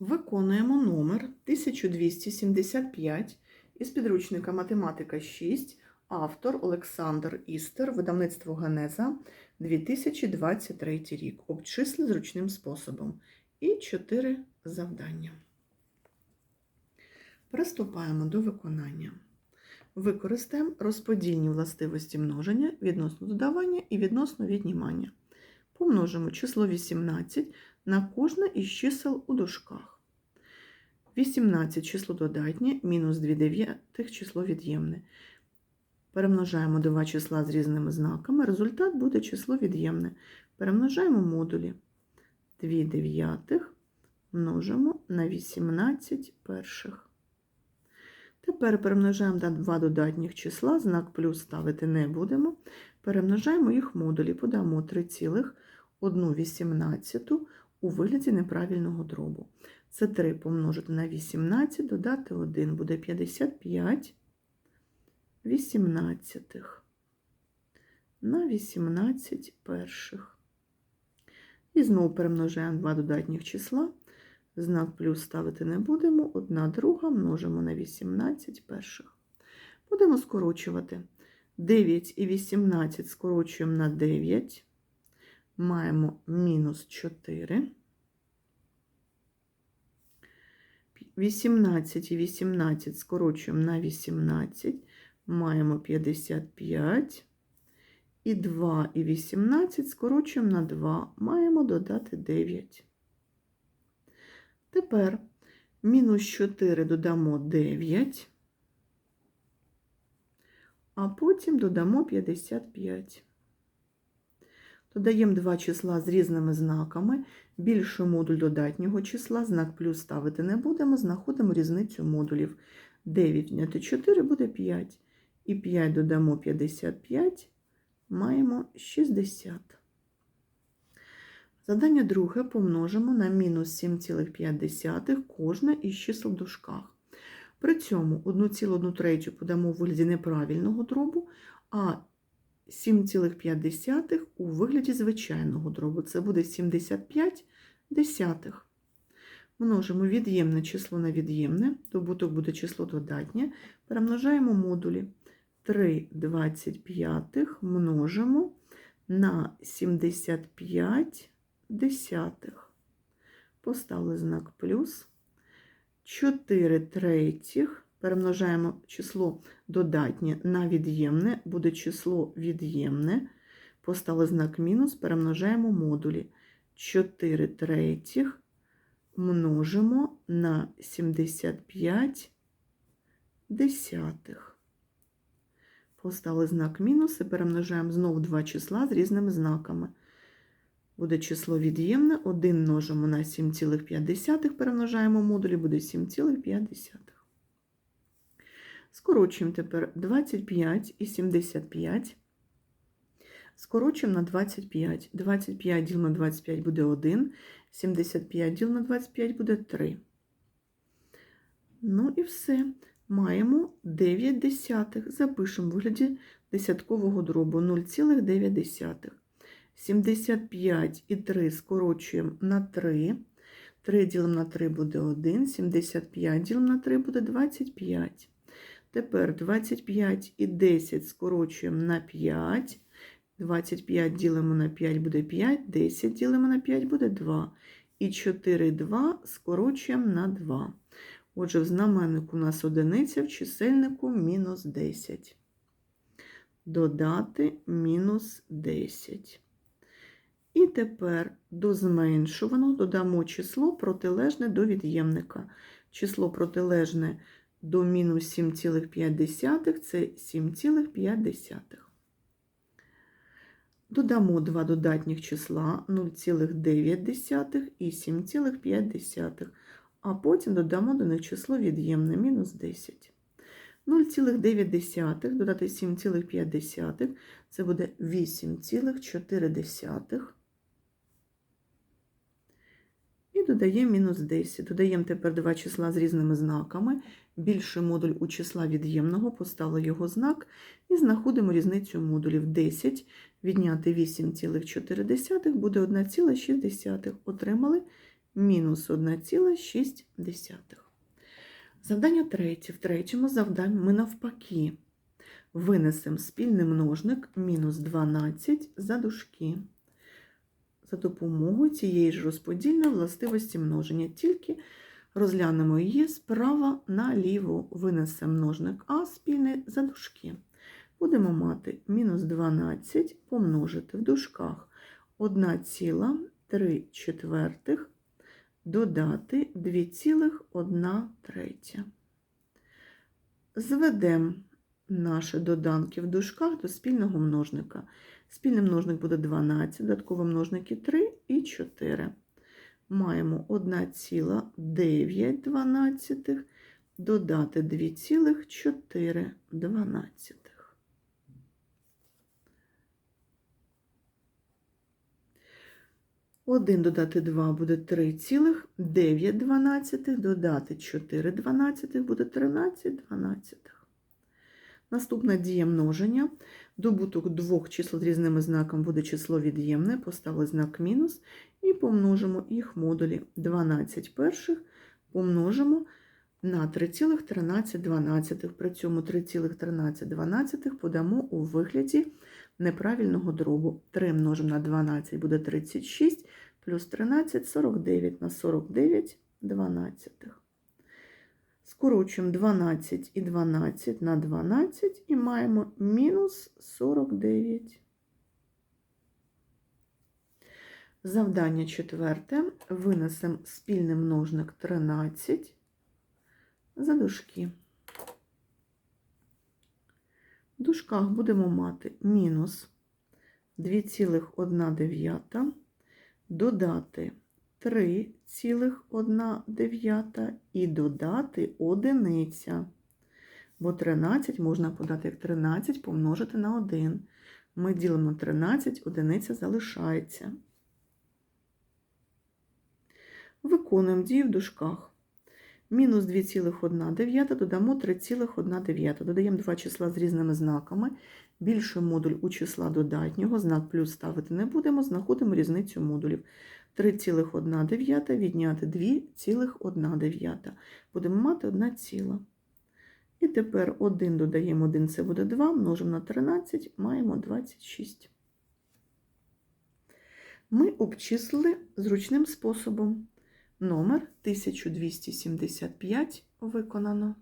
Виконуємо номер 1275 із підручника Математика 6, автор Олександр Істер, видавництво Генеза, 2023 рік. Обчисли зручним способом. І 4 завдання. Приступаємо до виконання. Використаємо розподільні властивості множення відносно додавання і відносно віднімання. Помножимо число 18 на кожне із чисел у дужках. 18 число додатнє, мінус 2 дев'ятих число від'ємне. Перемножаємо два числа з різними знаками. Результат буде число від'ємне. Перемножаємо модулі. 2 дев'ятих множимо на 18 перших. Тепер перемножаємо два додатніх числа, знак плюс ставити не будемо. Перемножаємо їх модулі, подамо 3,1 у вигляді неправильного дробу. Це 3 помножити на 18, додати 1 буде 55 вісімнадцятих на 18 перших. І знову перемножаємо два додатніх числа. Знак плюс ставити не будемо. Одна друга множимо на 18 перших. Будемо скорочувати. 9 і 18 скорочуємо на 9. Маємо мінус 4. 18 і 18 скорочуємо на 18. Маємо 55. І 2 і 18 скорочуємо на 2. Маємо додати 9. Тепер мінус 4 додамо 9, а потім додамо 55. Додаємо два числа з різними знаками. Більший модуль додатнього числа, знак плюс ставити не будемо, знаходимо різницю модулів. 9 відняти 4 буде 5. І 5 додамо 55, маємо 60. Задання друге помножимо на мінус 7,5 кожне із чисел в дужках. При цьому 1,1 третю подамо у вигляді неправильного дробу, а 7,5 у вигляді звичайного дробу. Це буде 75 десятих. Множимо від'ємне число на від'ємне, добуток буде число додатнє. Перемножаємо модулі. 3 25 множимо на 75 десятих. Поставили знак плюс. 4 третіх. Перемножаємо число додатнє на від'ємне, буде число від'ємне. Поставили знак мінус, перемножаємо модулі. 4 третіх множимо на 75 десятих. Поставили знак мінус і перемножаємо знову два числа з різними знаками. Буде число від'ємне, 1 множимо на 7,5, перемножаємо модулі, буде 7,5. Скорочуємо тепер 25 і 75. Скорочуємо на 25. 25 діл на 25 буде 1, 75 діл на 25 буде 3. Ну і все. Маємо 9 десятих. Запишемо в вигляді десяткового дробу 0,9. 75 і 3 скорочуємо на 3. 3 ділимо на 3 буде 1, 75 ділимо на 3 буде 25. Тепер 25 і 10 скорочуємо на 5. 25 ділимо на 5 буде 5, 10 ділимо на 5 буде 2. І 4, 2 скорочуємо на 2. Отже, в знаменнику у нас одиниця, в чисельнику мінус 10. Додати мінус 10. І тепер до зменшуваного додамо число протилежне до від'ємника. Число протилежне до мінус 7,5 це 7,5. Додамо два додатніх числа 0,9 і 7,5, а потім додамо до них число від'ємне мінус 10. 0,9 додати 7,5 це буде 8,4. І додаємо мінус 10. Додаємо тепер два числа з різними знаками. Більший модуль у числа від'ємного, поставили його знак і знаходимо різницю модулів 10. Відняти 8,4 буде 1,6. Отримали мінус 1,6. Завдання третє. В третьому завданні ми навпаки винесемо спільний множник мінус 12 за дужки за допомогою цієї ж розподільної властивості множення. Тільки розглянемо її справа наліво. Винесемо множник А спільний за дужки. Будемо мати мінус 12 помножити в дужках 1,3 четвертих додати 2,1 третя. Зведемо наші доданки в дужках до спільного множника. Спільний множник буде 12, додаткові множники 3 і 4. Маємо 1,9 додати 2,4 дванадцятих. Один додати 2 буде 3,9 дванадцятих, додати 4 дванадцятих буде 13 дванадцятих. Наступна дія множення. Добуток двох чисел з різними знаками буде число від'ємне, поставили знак мінус і помножимо їх модулі 12 перших помножимо на 3,13. При цьому 3,13 подамо у вигляді неправильного дробу. 3 множимо на 12 буде 36, плюс 13 – 49 на 49 дванадцятих. Скорочуємо 12 і 12 на 12 і маємо мінус 49. Завдання четверте. Винесемо спільний множник 13 за дужки. В дужках будемо мати мінус 2,1 додати 3,1 і додати одиниця. Бо 13 можна подати як 13 помножити на 1. Ми ділимо 13, одиниця залишається. Виконуємо дію в дужках. Мінус 2,1 додамо 3,1. Додаємо два числа з різними знаками. Більший модуль у числа додатнього, знак плюс ставити не будемо, знаходимо різницю модулів. 3,1 відняти 2,1. Будемо мати 1 ціла. І тепер 1 додаємо 1, це буде 2, множимо на 13, маємо 26. Ми обчислили зручним способом. Номер 1275 виконано.